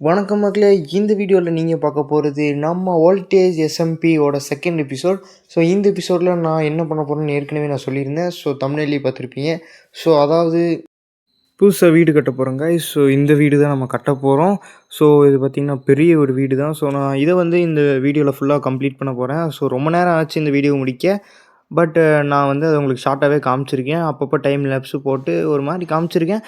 வணக்கம் மக்களே இந்த வீடியோவில் நீங்கள் பார்க்க போகிறது நம்ம வோல்டேஜ் எஸ்எம்பியோட செகண்ட் எபிசோட் ஸோ இந்த எபிசோடில் நான் என்ன பண்ண போகிறேன்னு ஏற்கனவே நான் சொல்லியிருந்தேன். ஸோ தமிழ்லேயே பார்த்துருப்பீங்க. ஸோ அதாவது புதுசாக வீடு கட்ட போகிறோங்க ஸோ இந்த வீடு தான் நம்ம கட்ட போகிறோம் ஸோ இது பார்த்திங்கன்னா பெரிய ஒரு வீடு தான். ஸோ நான் இதை வந்து இந்த வீடியோவில் ஃபுல்லாக கம்ப்ளீட் பண்ண போகிறேன் ஸோ ரொம்ப நேரம் ஆச்சு இந்த வீடியோ முடிக்க. பட் நான் வந்து அதை உங்களுக்கு ஷார்ட்டாகவே காமிச்சிருக்கேன். அப்பப்போ டைம் லேப்ஸு போட்டு ஒரு மாதிரி காமிச்சிருக்கேன்.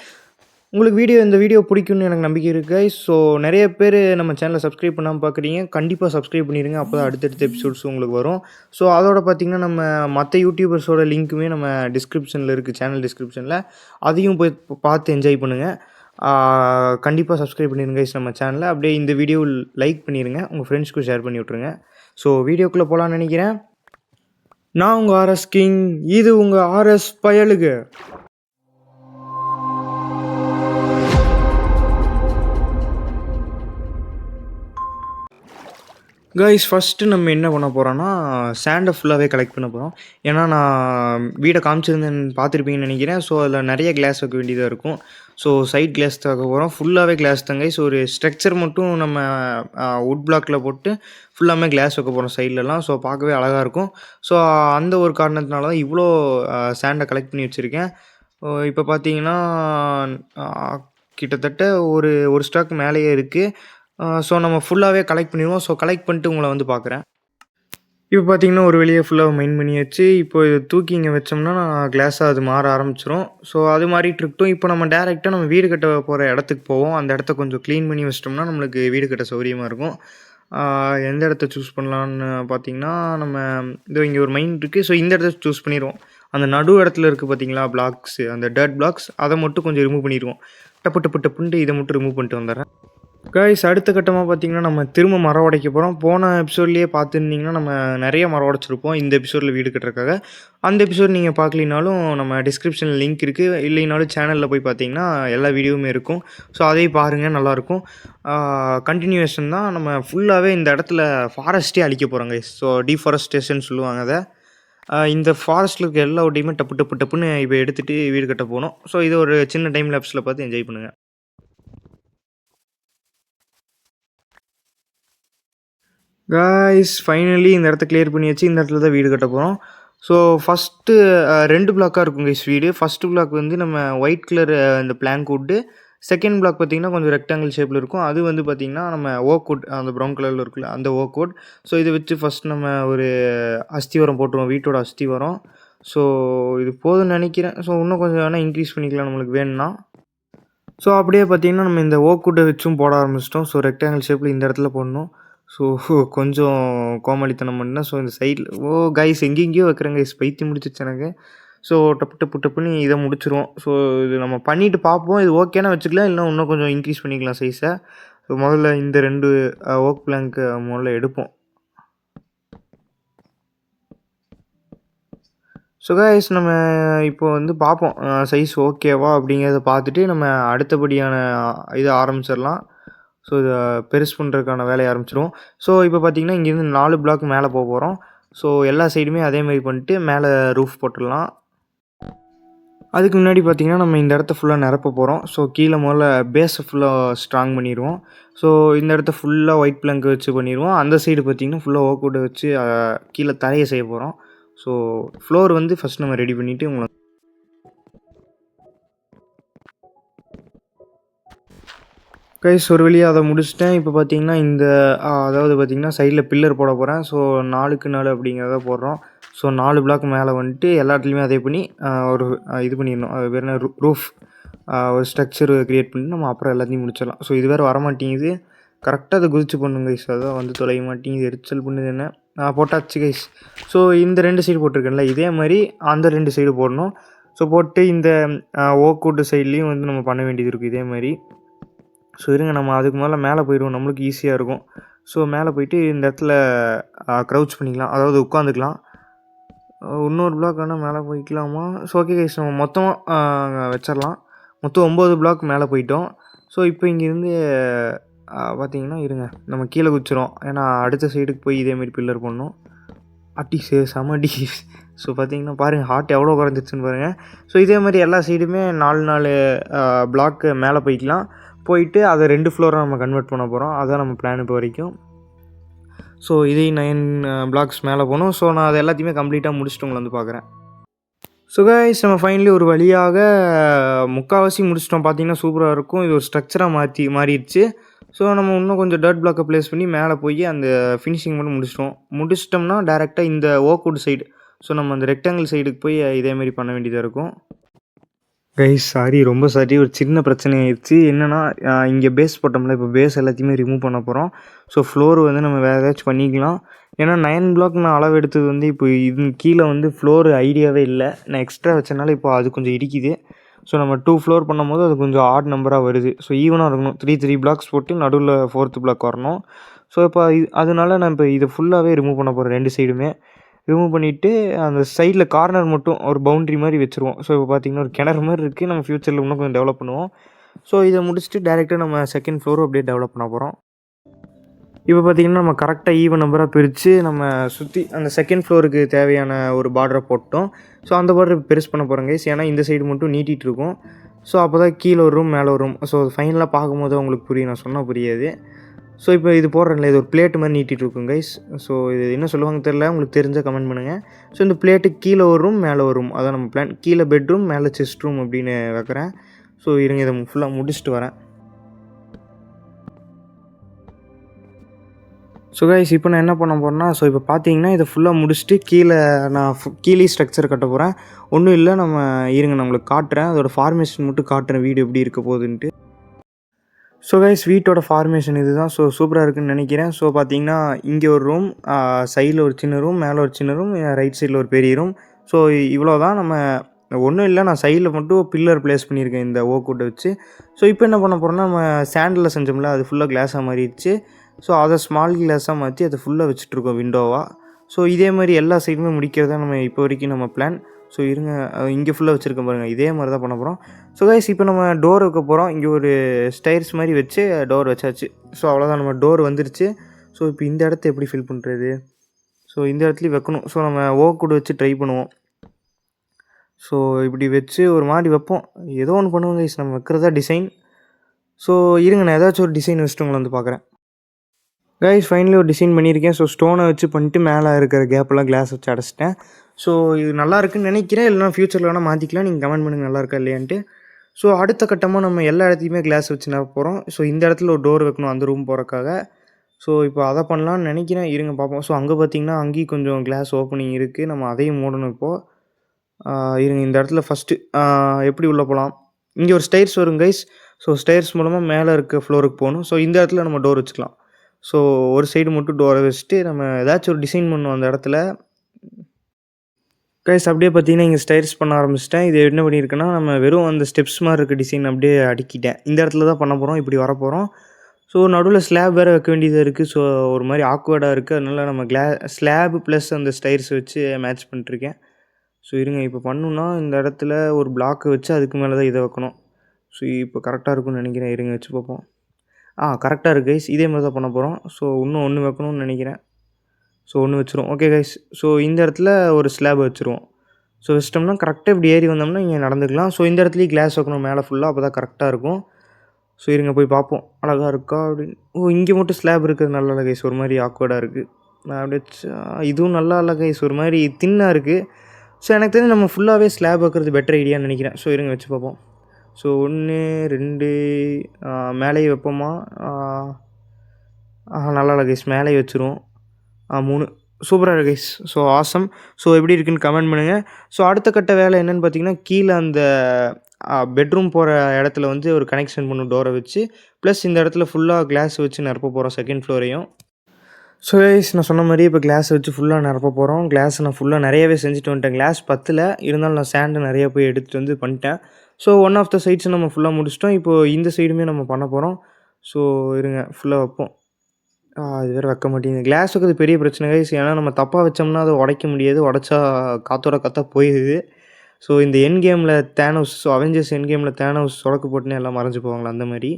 உங்களுக்கு வீடியோ இந்த வீடியோ பிடிக்கும்னு எனக்கு நம்பிக்கை இருக்கு ஸோ நிறைய பேர் நம்ம சேனலை சப்ஸ்கிரைப் பண்ணாமல் பார்க்குறீங்க கண்டிப்பாக சப்ஸ்கிரைப் பண்ணிடுங்க அப்போ தான் அடுத்தடுத்த எபிசோட்ஸ் உங்களுக்கு வரும். ஸோ அதோட பார்த்திங்கன்னா நம்ம மற்ற யூடியூபர்ஸோட லிங்க்குமே நம்ம டிஸ்கிரிப்ஷனில் இருக்குது சேனல் டிஸ்கிரிப்ஷனில் அதையும் போய் பார்த்து என்ஜாய் பண்ணுங்கள் கண்டிப்பாக சப்ஸ்கிரைப் பண்ணிடுங்க நம்ம சேனலை அப்படியே இந்த வீடியோ லைக் பண்ணிடுங்க உங்கள் ஃப்ரெண்ட்ஸ்க்கும் ஷேர் பண்ணி விட்ருங்க ஸோ வீடியோக்குள்ளே போகலான்னு நினைக்கிறேன். நான் உங்கள் ஆர்எஸ் கிங் இது உங்கள் ஆர்எஸ் பயலுக்கு கைஸ் ஃபஸ்ட்டு நம்ம என்ன பண்ண போகிறோன்னா சேண்டை ஃபுல்லாகவே கலெக்ட் பண்ண போகிறோம் ஏன்னா நான் வீடை காமிச்சிருந்தேன் பார்த்துருப்பீங்கன்னு நினைக்கிறேன். ஸோ அதில் நிறைய கிளாஸ் வைக்க வேண்டியதாக இருக்கும். ஸோ சைட் கிளாஸ் வைக்க போகிறோம் ஃபுல்லாகவே கிளாஸ் தான் கைஸ் ஒரு ஸ்ட்ரக்சர் மட்டும் நம்ம வுட் பிளாக்கில் போட்டு ஃபுல்லாமே கிளாஸ் வைக்க போகிறோம் சைட்லலாம் ஸோ பார்க்கவே அழகாக இருக்கும். ஸோ அந்த ஒரு காரணத்தினால தான் இவ்வளோ சேண்டை கலெக்ட் பண்ணி வச்சுருக்கேன். இப்போ பார்த்தீங்கன்னா கிட்டத்தட்ட ஒரு ஒரு ஸ்டாக் மேலேயே இருக்குது ஸோ நம்ம ஃபுல்லாகவே கலெக்ட் பண்ணிடுவோம். ஸோ கலெக்ட் பண்ணிட்டு உங்களை வந்து பார்க்குறேன். இப்போ பார்த்தீங்கன்னா ஒரு வெளியே ஃபுல்லாக மைண்ட் பண்ணியாச்சு. இப்போ இது தூக்கி இங்கே வச்சோம்னா கிளாஸாக அது மாற ஆரம்பிச்சிரும். ஸோ அது மாறிட்டு இருக்கட்டும் இப்போ நம்ம டேரெக்டாக நம்ம வீடு கட்ட போகிற இடத்துக்கு போவோம். அந்த இடத்த கொஞ்சம் க்ளீன் பண்ணி வச்சிட்டோம்னா நம்மளுக்கு வீடு கட்ட சௌகரியமாக இருக்கும். எந்த இடத்த சூஸ் பண்ணலான்னு பார்த்தீங்கன்னா நம்ம இதோ இங்கே ஒரு மைண்ட் இருக்குது ஸோ இந்த இடத்த சூஸ் பண்ணிடுவோம். அந்த நடு இடத்துல இருக்குது பார்த்தீங்களா பிளாக்ஸு அந்த டர்ட் பிளாக்ஸ் அதை மட்டும் கொஞ்சம் ரிமூவ் பண்ணிடுவோம். டப்பு டப்பு டப்புன்ட்டு இதை மட்டும் ரிமூவ் பண்ணிட்டு வந்துடுறேன். கைஸ் அடுத்த கட்டமாக பார்த்தீங்கன்னா நம்ம திரும்ப மரம் உடைக்க போகிறோம் போன எபிசோட்லேயே பார்த்துருந்தீங்கன்னா நம்ம நிறைய மரம் உடைச்சிருப்போம். இந்த எபிசோடில் வீடு கட்டுறதுக்காக. அந்த எபிசோட் நீங்கள் பார்க்கலினாலும் நம்ம டிஸ்கிரிப்ஷனில் லிங்க் இருக்குது இல்லைனாலும் சேனலில் போய் பார்த்தீங்கன்னா எல்லா வீடியோவுமே இருக்கும். ஸோ அதையும் பாருங்கள் நல்லாயிருக்கும். கண்டினியூவேஷன் தான். நம்ம ஃபுல்லாகவே இந்த இடத்துல ஃபாரஸ்ட்டே அழிக்க போகிறோம் கைஸ் ஸோ டீஃபாரஸ்டேஷன் சொல்லுவாங்க அதை. இந்த ஃபாரஸ்ட்டில் இருக்க எல்லா ஒட்டியுமே டப்பு டப்பு டப்புன்னு இப்போ எடுத்துகிட்டு வீடு கட்ட போகணும் ஸோ இது ஒரு சின்ன டைம் லேப்ஸில் பார்த்து என்ஜாய் பண்ணுங்கள் காய்ஸ் ஃபைனலி இந்த இடத்த கிளியர் பண்ணியாச்சு. இந்த இடத்துல தான் வீடு கட்ட போகிறோம் ஸோ ஃபஸ்ட்டு ரெண்டு பிளாக்காக இருக்கும் கைஸ் வீடு. ஃபஸ்ட்டு பிளாக் வந்து நம்ம ஒயிட் கலர் இந்த பிளாங்க் வுட்டு செகண்ட் பிளாக் பார்த்தீங்கன்னா கொஞ்சம் ரெக்டாங்கிள் ஷேப்பில் இருக்கும். அது வந்து பார்த்திங்கன்னா நம்ம ஓக் வுட் அந்த ப்ரௌன் கலரில் இருக்குல்ல அந்த ஓக் வுட் ஸோ இதை வச்சு ஃபஸ்ட் நம்ம ஒரு அஸ்திவரம் போட்டுருவோம் வீட்டோட அஸ்திவரம். ஸோ இது போதும்னு நினைக்கிறேன். ஸோ இன்னும் கொஞ்சம் வேணால் இன்க்ரீஸ் பண்ணிக்கலாம் நம்மளுக்கு வேணும்னா. ஸோ அப்படியே பார்த்தீங்கன்னா நம்ம இந்த ஓக்குட்டை வச்சும் போட ஆரம்பிச்சிட்டோம். ஸோ ரெக்டாங்கிள் ஷேப்பில் இந்த இடத்துல போடணும். ஸோ கொஞ்சம் கோமாளித்தனம் பண்ணால் ஸோ இந்த சைடில் ஓ கைஸ் எங்கெங்கேயோ வைக்கிறேன் கைஸ் பைத்தி முடிச்சிச்சு எனக்கு. ஸோ டப்பு டப்பு டப்புன்னு இதை முடிச்சிருவோம். ஸோ இது நம்ம பண்ணிவிட்டு பார்ப்போம். இது ஓகேனா வச்சுக்கலாம் இல்லை இன்னும் கொஞ்சம் இன்க்ரீஸ் பண்ணிக்கலாம் சைஸை ஸோ முதல்ல இந்த ரெண்டு ஓக் பிளாங்க்கு முதல்ல எடுப்போம். ஸோ கைஸ் நம்ம இப்போ வந்து பார்ப்போம் சைஸ் ஓகேவா அப்படிங்கிறத பார்த்துட்டு நம்ம அடுத்தபடியான இதை ஆரம்பிச்சிடலாம். ஸோ இதை பெருசு பண்ணுறதுக்கான வேலையை ஆரம்பிச்சிடுவோம் ஸோ இப்போ பார்த்தீங்கன்னா இங்கேருந்து நாலு பிளாக் மேலே போக போகிறோம் ஸோ எல்லா சைடுமே அதே மாதிரி பண்ணிட்டு மேலே ரூஃப் போட்டுடலாம். அதுக்கு முன்னாடி பார்த்தீங்கன்னா நம்ம இந்த இடத்த ஃபுல்லாக நிரப்ப போகிறோம் ஸோ கீழே முதல்ல பேஸை ஃபுல்லாக ஸ்ட்ராங் பண்ணிடுவோம். ஸோ இந்த இடத்த ஃபுல்லாக ஒயிட் பிளங்க் வச்சு பண்ணிடுவோம். அந்த சைடு பார்த்தீங்கன்னா ஃபுல்லாக ஓக்கோட்டை வச்சு கீழே தரையை செய்ய போகிறோம் ஸோ ஃப்ளோர் வந்து ஃபஸ்ட் நம்ம ரெடி பண்ணிவிட்டு உங்களை கைஸ் ஒரு வழியாக அதை முடிச்சிட்டேன். இப்போ பார்த்தீங்கன்னா இந்த அதாவது பார்த்தீங்கன்னா சைடில் பில்லர் போட போகிறேன் ஸோ நாலுக்கு நாலு அப்படிங்கிறத போடுறோம். ஸோ நாலு பிளாக் மேலே வந்துட்டு எல்லா இடத்துலையுமே அதே பண்ணி ஒரு இது பண்ணிடணும். அது வேறு ரூஃப் ஒரு ஸ்ட்ரக்சர் க்ரியேட் பண்ணி நம்ம அப்புறம் எல்லாத்தையும் முடிச்சிடலாம். ஸோ இது வேறு வரமாட்டேங்குது. கரெக்டாக அதை குதிச்சு பண்ணுங்க கைஸ் அதான் வந்து தொலைய மாட்டேங்குது. எரிச்சல் பண்ணுது என்ன? நான் போட்டாச்சு கைஸ் ஸோ இந்த ரெண்டு சைடு போட்டிருக்கேன்ல இதே மாதிரி அந்த ரெண்டு சைடு போடணும். ஸோ போட்டு இந்த ஓக்கூட்டு சைட்லேயும் வந்து நம்ம பண்ண வேண்டியது இருக்குது இதே மாதிரி. ஸோ இருங்க நம்ம அதுக்கு முதல்ல மேலே போயிடுவோம். நம்மளுக்கு ஈஸியாக இருக்கும். ஸோ மேலே போயிட்டு இந்த இடத்துல க்ரௌச் பண்ணிக்கலாம். அதாவது உட்காந்துக்கலாம் இன்னொரு பிளாக் வேணால் மேலே போய்க்கலாமா? ஸோ ஓகே கைஸ் நம்ம மொத்தமாக வச்சிடலாம். மொத்தம் ஒம்பது பிளாக் மேலே போயிட்டோம். ஸோ இப்போ இங்கேருந்து பார்த்தீங்கன்னா இருங்க. நம்ம கீழே குச்சிரும் ஏன்னா அடுத்த சைடுக்கு போய் இதேமாரி பில்லர் பண்ணணும் அட்டி சே செம அடி. ஸோ பார்த்தீங்கன்னா பாருங்கள் ஹார்ட் எவ்வளோ குறைஞ்சிருச்சுன்னு பாருங்கள் ஸோ இதே மாதிரி எல்லா சைடுமே நாலு நாலு பிளாக்கு மேலே போய்க்கலாம். போயிட்டு அதை ரெண்டு ஃப்ளோராக நம்ம கன்வெர்ட் பண்ண போகிறோம் அதுதான் நம்ம பிளான் இப்போ வரைக்கும். ஸோ இதே நைன் பிளாக்ஸ் மேலே போகணும். ஸோ நான் அதை எல்லாத்தையுமே கம்ப்ளீட்டாக முடிச்சுட்டு உங்களை வந்து பார்க்குறேன். ஸோ கைஸ் நம்ம ஃபைனலி ஒரு வழியாக முக்கால்வாசி முடிச்சிட்டோம். பார்த்தீங்கன்னா சூப்பராக இருக்கும். இது ஒரு ஸ்ட்ரக்சராக மாற்றி மாறிடுச்சு. ஸோ நம்ம இன்னும் கொஞ்சம் டர்ட் பிளாக்கை ப்ளேஸ் பண்ணி மேலே போய் அந்த ஃபினிஷிங் மட்டும் முடிச்சிட்டோம். முடிச்சிட்டோம்னா டேரெக்டாக இந்த ஓக்வுட் சைடு ஸோ நம்ம அந்த ரெக்டாங்கிள் சைடுக்கு போய் இதேமாரி பண்ண வேண்டியதாக இருக்கும். கைஸ் சாரி ரொம்ப சாரி ஒரு சின்ன பிரச்சனை ஆயிடுச்சு என்னென்னா இங்கே பேஸ் போட்டோம்ல இப்போ பேஸ் எல்லாத்தையுமே ரிமூவ் பண்ண போகிறோம் ஸோ ஃப்ளோர் வந்து நம்ம வேறு ஏதாச்சும் பண்ணிக்கலாம். ஏன்னா நைன் பிளாக் நான் அளவு எடுத்தது வந்து இப்போ இது கீழே வந்து ஃப்ளோர் ஐடியாவே இல்லை. நான் எக்ஸ்ட்ரா வச்சனால இப்போ அது கொஞ்சம் இடிக்குது. ஸோ நம்ம டூ ஃப்ளோர் பண்ணும்போது அது கொஞ்சம் ஆட் நம்பராக வருது. ஸோ ஈவனாக இருக்கணும். த்ரீ த்ரீ பிளாக்ஸ் போட்டு நடுவில் ஃபோர்த்து பிளாக் வரணும். ஸோ இப்போ இது அதனால நான் இப்போ இதை ஃபுல்லாகவே ரிமூவ் பண்ண போகிறேன் ரெண்டு சைடுமே ரிமூவ் பண்ணிவிட்டு அந்த சைடில் கார்னர் மட்டும் ஒரு பவுண்ட்ரி மாதிரி வச்சுருவோம். ஸோ இப்போ பார்த்தீங்கன்னா ஒரு கிணறு மாதிரி இருக்குது நம்ம ஃப்யூச்சரில் இன்னும் கொஞ்சம் டெவலப் பண்ணுவோம். ஸோ இதை முடிச்சுட்டு டேரெக்டாக நம்ம செகண்ட் ஃப்ளோரும் அப்படியே டெவலப் பண்ண போகிறோம் இப்போ பார்த்திங்கன்னா நம்ம கரெக்டாக ஈவன் நம்பராக பிரித்து நம்ம சுற்றி அந்த செகண்ட் ஃப்ளோருக்கு தேவையான ஒரு பார்டரை போட்டோம். ஸோ அந்த பார்டர் பெருசு பண்ண போகிறோம் கைஸ் ஏன்னா இந்த சைடு மட்டும் நீட்டிகிட்டு இருக்கும். ஸோ அப்போ தான் கீழே ஒரு ரூம் மேலே ஒரு ரூம் ஸோ ஃபைனலாக பார்க்கும்போது உங்களுக்கு புரியும். நான் சொன்னால் புரியாது. ஸோ இப்போ இது போடுறேன்ல இது ஒரு பிளேட் மாதிரி நீட்டிகிட்டு இருக்கும் கைஸ் ஸோ இது என்ன சொல்லுவாங்க தெரில உங்களுக்கு தெரிஞ்சால் கமெண்ட் பண்ணுங்கள் ஸோ இந்த பிளேட்டு கீழே ஒரு ரூம் மேலே ஒரு ரூம் அதான் நம்ம பிளான் கீழே பெட்ரூம் மேலே செஸ்ட் ரூம் அப்படின்னு வைக்கிறேன். ஸோ இருங்க இதை ஃபுல்லாக முடிச்சுட்டு வரேன். ஸோ கைஸ் இப்போ நான் என்ன பண்ண போகிறேன்னா ஸோ இப்போ பார்த்தீங்கன்னா இதை ஃபுல்லாக முடிச்சுட்டு கீழே நான் கீழே ஸ்ட்ரக்சர் கட்ட போகிறேன் ஒன்றும் இல்லை நம்ம இருங்க நான் உங்களுக்கு காட்டுறேன். அதோடய ஃபார்மேஷன் மட்டும் காட்டுறேன் வீடு எப்படி இருக்க போகுதுன்ட்டு. ஸோ கைஸ் வீட்டோட ஃபார்மேஷன் இதுதான். ஸோ சூப்பராக இருக்குன்னு நினைக்கிறேன். ஸோ பார்த்தீங்கன்னா இங்கே ஒரு ரூம் சைடில் ஒரு சின்ன ரூம் மேலே ஒரு சின்ன ரூம் ரைட் சைடில் ஒரு பெரிய ரூம் ஸோ இவ்வளோ தான் நம்ம ஒன்றும் இல்லை நான் சைடில் மட்டும் பில்லர் ப்ளேஸ் பண்ணியிருக்கேன் இந்த ஓக்கூட்டை வச்சு. ஸோ இப்போ என்ன பண்ண போகிறோம்னா நம்ம சாண்டில் செஞ்சோம்ல அது ஃபுல்லாக கிளாஸாக மாறிடுச்சு. ஸோ அதை ஸ்மால் கிளாஸாக மாற்றி அதை ஃபுல்லாக வச்சுட்ருக்கோம் விண்டோவாக ஸோ இதே மாதிரி எல்லா சைடுமே முடிக்கிறதா நம்ம இப்போ வரைக்கும் நம்ம பிளான் ஸோ இருங்க. இங்கே ஃபுல்லாக வச்சுருக்கேன் பாருங்கள் இதே மாதிரி தான் பண்ண போகிறோம் ஸோ கைஸ் இப்போ நம்ம டோர் வைக்க போகிறோம் இங்கே ஒரு ஸ்டைர்ஸ் மாதிரி வச்சு டோர் வச்சாச்சு. ஸோ அவ்வளோதான் நம்ம டோர் வந்துருச்சு. ஸோ இப்போ இந்த இடத்த எப்படி ஃபில் பண்ணுறது ஸோ இந்த இடத்துலையும் வைக்கணும். ஸோ நம்ம ஓக்கூட வச்சு ட்ரை பண்ணுவோம். ஸோ இப்படி வச்சு ஒரு மாதிரி வைப்போம். ஏதோ ஒன்று பண்ணுவோம் கைஸ் நம்ம வைக்கிறதா டிசைன் ஸோ இருங்க. நான் ஏதாச்சும் ஒரு டிசைன் வச்சுட்டு உங்களை வந்து பார்க்குறேன் கைஸ் ஃபைனலி ஒரு டிசைன் பண்ணியிருக்கேன். ஸோ ஸ்டோனை வச்சு பண்ணிட்டு மேலே இருக்கிற கேப்பெல்லாம் கிளாஸ் வச்சு அடைச்சிட்டேன். ஸோ இது நல்லா இருக்குன்னு நினைக்கிறேன். இல்லைனா ஃப்யூச்சரில் வேணால் மாற்றிக்கலாம் நீங்கள் கமெண்ட் பண்ணுங்கள் நல்லா இருக்கா இல்லையான்ட்டு. ஸோ அடுத்த கட்டமாக நம்ம எல்லா இடத்தையுமே கிளாஸ் வச்சு நான் போகிறோம் ஸோ இந்த இடத்துல ஒரு டோர் வைக்கணும் அந்த ரூம் போகிறக்காக ஸோ இப்போ அதை பண்ணலாம்னு நினைக்கிறேன். இருங்க பார்ப்போம். ஸோ அங்கே பார்த்தீங்கன்னா அங்கேயும் கொஞ்சம் கிளாஸ் ஓப்பனிங் இருக்குது நம்ம அதையும் மூடணும் இப்போது இருங்க இந்த இடத்துல ஃபஸ்ட்டு எப்படி உள்ளே போகலாம் இங்கே ஒரு ஸ்டைர்ஸ் வரும் கைஸ் ஸோ ஸ்டைர்ஸ் மூலமாக மேலே இருக்க ஃப்ளோருக்கு போகணும். ஸோ இந்த இடத்துல நம்ம டோர் வச்சுக்கலாம். ஸோ ஒரு சைடு மட்டும் டோரை வச்சுட்டு நம்ம ஏதாச்சும் ஒரு டிசைன் பண்ணுவோம் அந்த இடத்துல. கைஸ் அப்படியே பார்த்தீங்கன்னா இங்கே ஸ்டைல்ஸ் பண்ண ஆரம்பிச்சிட்டேன். இது என்ன பண்ணியிருக்கேன்னா நம்ம வெறும் அந்த ஸ்டெப்ஸ் மாதிரி இருக்க டிசைன் அப்படியே அடுக்கிட்டேன். இந்த இடத்துல தான் பண்ண போகிறோம் இப்படி வர போகிறோம் ஸோ நடுவில் ஸ்லாப் வேறு வைக்க வேண்டியதாக இருக்குது ஸோ ஒரு மாதிரி ஆக்வர்டாக இருக்குது அதனால நம்ம கிளா ஸ்லாப் ப்ளஸ் அந்த ஸ்டைர்ஸ் வச்சு மேட்ச் பண்ணிட்டுருக்கேன். ஸோ இருங்க இப்போ பண்ணணுன்னா இந்த இடத்துல ஒரு பிளாக் வச்சு அதுக்கு மேலே தான் இதை வைக்கணும். ஸோ இப்போ கரெக்டாக இருக்கும்னு நினைக்கிறேன். இருங்க வச்சு பார்ப்போம். ஆ கரெக்டாக இருக்குது இதே மாதிரி தான் பண்ண போகிறோம் ஸோ இன்னும் ஒன்று வைக்கணும்னு நினைக்கிறேன். ஸோ ஒன்று வச்சுருவோம் ஓகே கைஸ் ஸோ இந்த இடத்துல ஒரு ஸ்லாப் வச்சுருவோம். ஸோ வச்சிட்டோம்னா கரெக்டாக இப்படி ஏறி வந்தோம்னா இங்கே நடந்துக்கலாம். ஸோ இந்த இடத்துலையும் கிளாஸ் வைக்கணும். மேலே ஃபுல்லாக அப்போ தான் கரெக்டாக இருக்கும். ஸோ இருங்க போய் பார்ப்போம். அழகாக இருக்கா அப்படின்னு. ஓ இங்கே மட்டும் ஸ்லாப் இருக்குது நல்லா இல்லை கைஸ் ஒரு மாதிரி ஆக்வர்டாக இருக்குது நான் அப்படியே இதுவும் நல்லா இல்லை கைஸ் ஒரு மாதிரி தின்னாக இருக்குது ஸோ எனக்கு தெரிஞ்சு நம்ம ஃபுல்லாகவே ஸ்லாப் வைக்கிறது பெட்டர் ஐடியான்னு நினைக்கிறேன். ஸோ இருங்க வச்சு பார்ப்போம். ஸோ ஒன்று ரெண்டு மேலேயே வைப்போமா? நல்லா இல்லை கைஸ் மேலேயே வச்சுருவோம். மூணு. சூப்பராக இருக்கு கைஸ் ஸோ ஆசம் ஸோ எப்படி இருக்குன்னு கமெண்ட் பண்ணுங்கள் ஸோ அடுத்த கட்ட வேலை என்னென்னு பார்த்தீங்கன்னா கீழே அந்த பெட்ரூம் போகிற இடத்துல வந்து ஒரு கனெக்ஷன் பண்ணும் டோரை வச்சு. ப்ளஸ் இந்த இடத்துல ஃபுல்லாக கிளாஸ் வச்சு நிரப்ப போகிறோம் செகண்ட் ஃப்ளோரையும் ஸோ கைஸ் நான் சொன்ன மாதிரி இப்போ கிளாஸ் வச்சு ஃபுல்லாக நிரப்ப போகிறோம் கிளாஸ் நான் ஃபுல்லாக நிறையவே செஞ்சுட்டு வந்துட்டேன். கிளாஸ் பத்தில். இருந்தாலும் நான் சேண்டு நிறைய போய் எடுத்துகிட்டு வந்து பண்ணிட்டேன். So one of the sides நம்ம ஃபுல்லாக முடிச்சிட்டோம். இப்போது இந்த சைடுமே நம்ம பண்ண போகிறோம் ஸோ இருங்க ஃபுல்லாக வைப்போம். ஆ, இது வேறு வைக்க மாட்டேங்குது. கிளாஸ் வைக்கிறது பெரிய பிரச்சனை கைஸ் ஏன்னா நம்ம தப்பாக வச்சோம்னா அதை உடைக்க முடியாது. உடச்சா காத்தோட காத்தா போயிடுது ஸோ இந்த என் கேமில் தேனோஸ் அவெஞ்சர்ஸ் என் கேமில் தேனோஸ் சொடக்கு போட்டுன்னு எல்லாம் மறைஞ்சு போவாங்களா அந்த மாதிரி.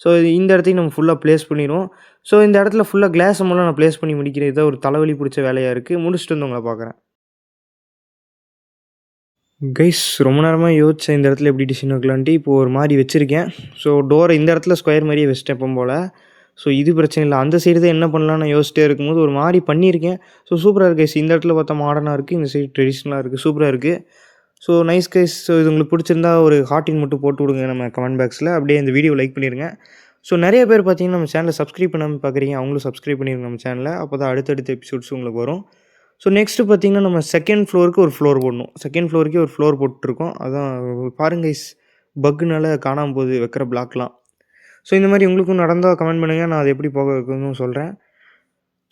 ஸோ இந்த இடத்தையும் நம்ம ஃபுல்லாக ப்ளேஸ் பண்ணிடுவோம். ஸோ இந்த இடத்துல ஃபுல்லாக கிளாஸ் மூலம் நான் ப்ளேஸ் பண்ணி முடிக்கிறேன். இதை ஒரு தலைவலி பிடிச்ச வேலையாக இருக்குது முடிச்சுட்டு வந்து உங்களை பார்க்குறேன். கைஸ் ரொம்ப நேரமாக யோசிச்சேன் இந்த இடத்துல எப்படி டிசைன் வைக்கலான்ட்டு இப்போ ஒரு மாதிரி வச்சுருக்கேன். ஸோ டோரை இந்த இடத்துல ஸ்கொயர் மாதிரியே வச்சுட்டேன் எப்பவும் போல். ஸோ இது பிரச்சனை இல்லை. அந்த சைடு தான் என்ன பண்ணலாம்னு யோசிச்சிட்டே இருக்கும்போது ஒரு மாதிரி பண்ணியிருக்கேன். ஸோ சூப்பராக இருக்குது கைஸ் இந்த இடத்துல பார்த்தா மாடர்னாக இருக்குது இந்த சைடு ட்ரெடிஷ்னலாக இருக்குது சூப்பராக இருக்குது ஸோ நைஸ் கைஸ் ஸோ இது உங்களுக்கு பிடிச்சிருந்தா ஒரு ஹார்ட்டின் மட்டும் போட்டு விடுங்க நம்ம கமெண்ட் பாக்ஸில் அப்படியே இந்த வீடியோ லைக் பண்ணிடுங்க ஸோ நிறைய பேர் பார்த்தீங்கன்னா நம்ம சேனலை சப்ஸ்கிரைப் பண்ணாமல் பார்க்குறீங்க அவங்களும் சப்ஸ்கிரைப் பண்ணிடுங்க நம்ம சேனலை அப்போ தான் அடுத்தடுத்த எபிசோட்ஸ் உங்களுக்கு வரும். ஸோ நெக்ஸ்ட்டு பார்த்தீங்கன்னா நம்ம செகண்ட் ஃப்ளோருக்கு ஒரு ஃப்ளோர் போடணும். செகண்ட் ஃப்ளோருக்கே ஒரு ஃப்ளோர் போட்டுருக்கோம். அதான் பாருங்க கைஸ் பக்குனால காணாமல் போகுது. வைக்கிற பிளாக்லாம் ஸோ இந்த மாதிரி உங்களுக்கும் நடந்தால் கமெண்ட் பண்ணுங்கள் நான் அதை எப்படி போக வைக்கணும்னு சொல்கிறேன்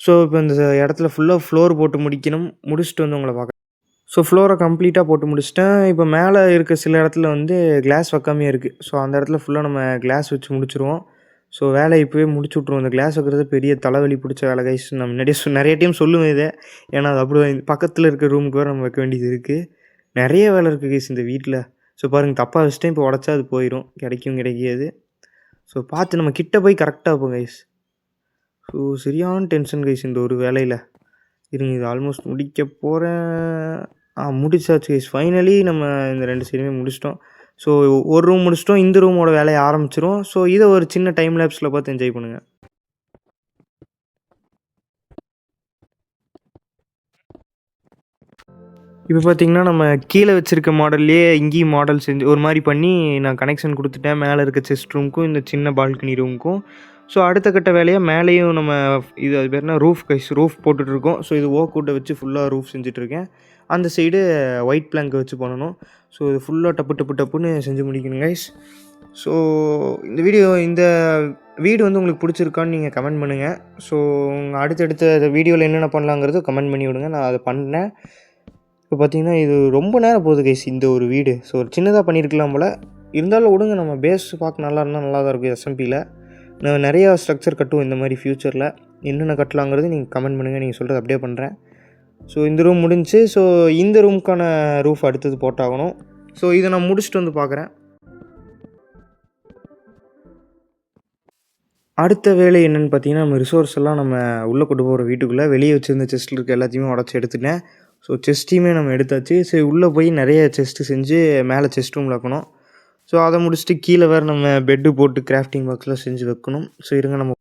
ஸோ இப்போ இந்த இடத்துல ஃபுல்லாக ஃப்ளோர் போட்டு முடிக்கணும். முடிச்சுட்டு வந்து உங்களை பார்க்க ஸோ ஃப்ளோரை கம்ப்ளீட்டாக போட்டு முடிச்சிட்டேன். இப்போ மேலே இருக்க சில இடத்துல வந்து கிளாஸ் வைக்காமே இருக்குது ஸோ அந்த இடத்துல ஃபுல்லாக நம்ம கிளாஸ் வச்சு முடிச்சிருவோம். ஸோ வேலை இப்போவே முடிச்சு விட்ருவோம் இந்த கிளாஸ் வைக்கிறது பெரிய தலைவலி பிடிச்ச வேலை கைஸ் நான் முன்னாடியே நிறைய டைம் சொல்லுவேன் இதை. ஏன்னா அது அப்படி பக்கத்தில் இருக்க ரூமுக்கு வேறு நம்ம வைக்க வேண்டியது இருக்குது நிறைய வேலை இருக்குது கைஸ் இந்த வீட்டில் ஸோ பாருங்கள் தப்பாக வச்சுட்டேன். இப்போ உடச்சா அது போயிடும் கிடைக்கும் கிடைக்காது. ஸோ பார்த்து நம்ம கிட்ட போய் கரெக்டாக இருப்போம் கைஸ் ஸோ சரியான டென்ஷன் கைஸ் இந்த ஒரு வேலையில். இருங்க இது ஆல்மோஸ்ட் முடிக்க போகிறேன் ஆ முடிச்சாச்சு கைஸ் ஃபைனலி நம்ம இந்த ரெண்டு சைடுமே முடிச்சிட்டோம். ஸோ ஒரு ரூம் முடிச்சிட்டோம். இந்த ரூமோட வேலையை ஆரம்பிச்சிரும் ஸோ இதை ஒரு சின்ன டைம் லேப்ஸில் பார்த்து என்ஜாய் பண்ணுங்கள் இப்போ பார்த்தீங்கன்னா நம்ம கீழே வச்சுருக்க மாடல்லையே இங்கேயும் மாடல் செஞ்சு ஒரு மாதிரி பண்ணி நான் கனெக்ஷன் கொடுத்துட்டேன். மேலே இருக்க செஸ்ட் ரூமுக்கும் இந்த சின்ன பால்கனி ரூமுக்கும் ஸோ அடுத்த கட்ட வேலையாக மேலேயும் நம்ம இது அது பேர்னா ரூஃப் கைஸ் ரூஃப் போட்டுட்ருக்கோம். ஸோ இது ஓக்கூட்டை வச்சு ஃபுல்லாக ரூஃப் செஞ்சிட்ருக்கேன். அந்த சைடு ஒயிட் பிளாங்கை வச்சு பண்ணணும். ஸோ இது ஃபுல்லாக டப்பு டப்பு டப்புன்னு செஞ்சு முடிக்கணும் கைஸ் ஸோ இந்த வீடியோ இந்த வீடு வந்து உங்களுக்கு பிடிச்சிருக்கான்னு நீங்கள் கமெண்ட் பண்ணுங்கள் ஸோ அடுத்தடுத்த வீடியோவில் என்னென்ன பண்ணலாங்கிறது கமெண்ட் பண்ணி விடுங்க. நான் அதை பண்ணேன். இப்போ பார்த்தீங்கன்னா இது ரொம்ப நேரம் போகுது கைஸ் இந்த ஒரு வீடு. ஸோ ஒரு சின்னதாக பண்ணியிருக்கலாம் போல். இருந்தாலும் விடுங்க நம்ம பேஸ் பார்க்க நல்லா இருந்தால் நல்லா தான் இருக்கும் எஸ்எம்பியில் நான் நிறையா ஸ்ட்ரக்சர் கட்டுவோம் இந்த மாதிரி ஃப்யூச்சரில் என்னென்ன கட்டலாங்கிறது நீங்கள் கமெண்ட் பண்ணுங்கள் நீங்கள் சொல்கிறது அப்படியே பண்ணுறேன் ஸோ இந்த ரூம் முடிஞ்சு ஸோ இந்த ரூமுக்கான ரூஃப் அடுத்தது போட்டாகணும். ஸோ இதை நான் முடிச்சுட்டு வந்து பார்க்குறேன். அடுத்த வேலை என்னென்னு பார்த்தீங்கன்னா நம்ம ரிசோர்ஸ் எல்லாம் நம்ம உள்ளே கொண்டு போகிற வீட்டுக்குள்ளே வெளியே வச்சுருந்த செஸ்ட்டில் இருக்க எல்லாத்தையுமே உடச்சி எடுத்துட்டேன். ஸோ செஸ்ட்டையுமே நம்ம எடுத்தாச்சு. சரி உள்ளே போய் நிறைய செஸ்ட்டு செஞ்சு மேலே செஸ்ட் ரூமில் வைக்கணும் ஸோ அதை முடிச்சுட்டு கீழே வேறு நம்ம பெட்டு போட்டு கிராஃப்டிங் பாக்ஸ்லாம் செஞ்சு வைக்கணும். ஸோ இருங்க நம்ம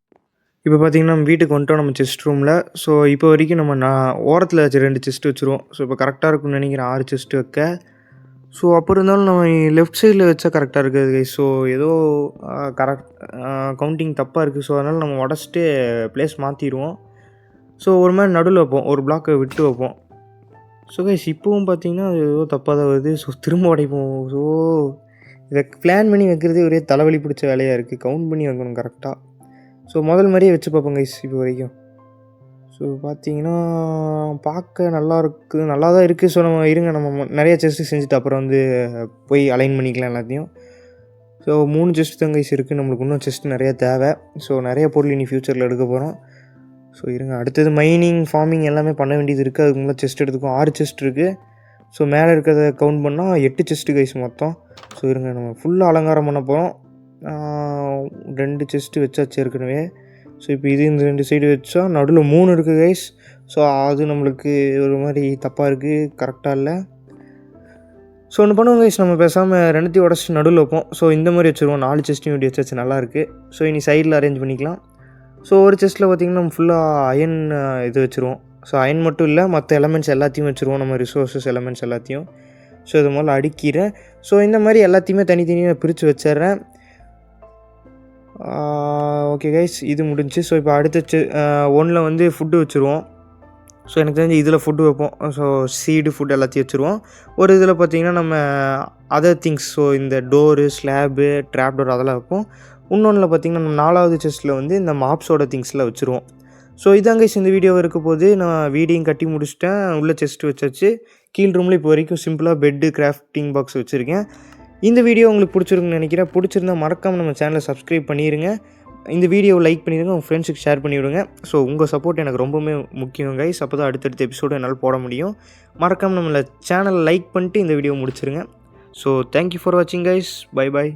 இப்போ பார்த்தீங்கன்னா நம்ம வீட்டுக்கு வந்துட்டோம் நம்ம செஸ்ட் ரூமில் ஸோ இப்போ வரைக்கும் நம்ம நான் ஓரத்தில் வச்சு ரெண்டு செஸ்ட் வச்சுருவோம். ஸோ இப்போ கரெக்டாக இருக்கும்னு நினைக்கிறேன் ஆறு செஸ்ட் வைக்க. ஸோ அப்போ இருந்தாலும் நம்ம லெஃப்ட் சைடில் வச்சா கரெக்டாக இருக்குது ஸோ ஏதோ கரெக்ட் கவுண்டிங் தப்பாக இருக்குது ஸோ அதனால் நம்ம உடச்சிட்டு ப்ளேஸ் மாற்றிடுவோம் ஸோ ஒரு மாதிரி நடுவில் வைப்போம். ஒரு பிளாக்கை விட்டு வைப்போம். ஸோ கைஸ் இப்போவும் பார்த்தீங்கன்னா அது ஏதோ தப்பாக தான் வருது. ஸோ திரும்ப உடைப்போம். ஸோ இதை பிளான் பண்ணி வைக்கிறதே ஒரே தலைவலி பிடிச்ச வேலையாக இருக்குது கவுண்ட் பண்ணி வைக்கணும் கரெக்டாக ஸோ முதல் மாதிரியே வச்சு பார்ப்போம் கைஸ் இப்போ வரைக்கும். ஸோ பார்த்தீங்கன்னா பார்க்க நல்லா இருக்குது நல்லா தான் இருக்குது ஸோ நம்ம இருங்க நம்ம நிறைய செஸ்ட்டு செஞ்சுட்டு அப்புறம் வந்து போய் அலைன் பண்ணிக்கலாம் எல்லாத்தையும். ஸோ மூணு செஸ்ட் தான் கைஸ் இருக்குது நம்மளுக்கு இன்னும் செஸ்ட் நிறையா தேவை. ஸோ நிறைய பொருள் இனி ஃப்யூச்சரில் எடுக்க போகிறோம் ஸோ இருங்க. அடுத்தது மைனிங் ஃபார்மிங் எல்லாமே பண்ண வேண்டியது இருக்குது அதுக்கு முன்னாடி செஸ்ட் எடுத்துக்கும் ஆறு செஸ்ட் இருக்குது ஸோ மேலே இருக்கிறத கவுண்ட் பண்ணால் எட்டு செஸ்ட்டு கைஸ் மொத்தம். ஸோ இருங்க. நம்ம ஃபுல்லாக அலங்காரம் பண்ண போகிறோம் ரெண்டு செஸ்ட்டு வச்சாச்சு ஏற்கனவே. ஸோ இப்போ இது இந்த ரெண்டு சைடு வச்சா நடுவில் மூணு இருக்குது கைஸ் ஸோ அது நம்மளுக்கு ஒரு மாதிரி தப்பாக இருக்குது கரெக்டாக இல்லை. ஸோ ஒன்று பண்ணுவோம் கைஸ் நம்ம பேசாமல் ரெண்டுத்தையும் உடச்சி நடுவில் வைப்போம். ஸோ இந்த மாதிரி வச்சுருவோம். நாலு செஸ்ட்டையும் இப்படி வச்சாச்சு. நல்லாயிருக்கு ஸோ இனி சைடில் அரேஞ்ச் பண்ணிக்கலாம். ஸோ ஒரு செஸ்ட்டில் பார்த்திங்கன்னா நம்ம ஃபுல்லாக அயன் இது வச்சுருவோம். ஸோ அயன் மட்டும் இல்லை மற்ற எலமெண்ட்ஸ் எல்லாத்தையும் வச்சுருவோம். நம்ம ரிசோர்ஸஸ் எலமெண்ட்ஸ் எல்லாத்தையும். ஸோ இது முதல்ல அடிக்கிறேன் ஸோ இந்த மாதிரி எல்லாத்தையுமே தனித்தனியாக பிரித்து வச்சிட்றேன் ஓகே கைஸ் இது முடிஞ்சு ஸோ இப்போ அடுத்த ஒன்றில் வந்து ஃபுட்டு வச்சுருவோம். ஸோ எனக்கு தெரிஞ்சு இதில் ஃபுட்டு வைப்போம். ஸோ சீடு ஃபுட் எல்லாத்தையும் வச்சுருவோம். ஒரு இதில் பார்த்திங்கன்னா நம்ம அதர் திங்ஸ் ஸோ இந்த டோரு ஸ்லாபு ட்ராப் டோர் அதெல்லாம் வைப்போம். இன்னொன்றில் பார்த்திங்கன்னா நம்ம நாலாவது செஸ்ட்டில் வந்து இந்த மாப்ஸோட திங்ஸ்லாம் வச்சுருவோம். ஸோ இதாங்க இந்த வீடியோ இருக்க போது நான் வீடியும் கட்டி முடிச்சிட்டேன். உள்ளே செஸ்ட் வச்சாச்சு. கீழ் ரூமில் இப்போ வரைக்கும் சிம்பிளாக பெட்டு கிராஃப்டிங் பாக்ஸ் வச்சுருக்கேன். இந்த வீடியோ உங்களுக்கு பிடிச்சிருக்குன்னு நினைக்கிறேன். பிடிச்சிருந்தா மறக்காமல் நம்ம சேனலை சப்ஸ்கிரைப் பண்ணிடுங்க இந்த வீடியோவை லைக் பண்ணிடுங்க உங்கள் ஃப்ரெண்ட்ஸுக்கு ஷேர் பண்ணிவிடுங்க. ஸோ உங்கள் சப்போர்ட் எனக்கு ரொம்பவுமே முக்கியம் கைஸ் அப்போ தான் அடுத்தடுத்த எபிசோடு என்னால் போட முடியும். மறக்காமல் நம்மளை சேனலை லைக் பண்ணிட்டு இந்த வீடியோ முடிச்சிருங்க. ஸோ தேங்க்யூ ஃபார் வாட்சிங் கைஸ் பை பாய்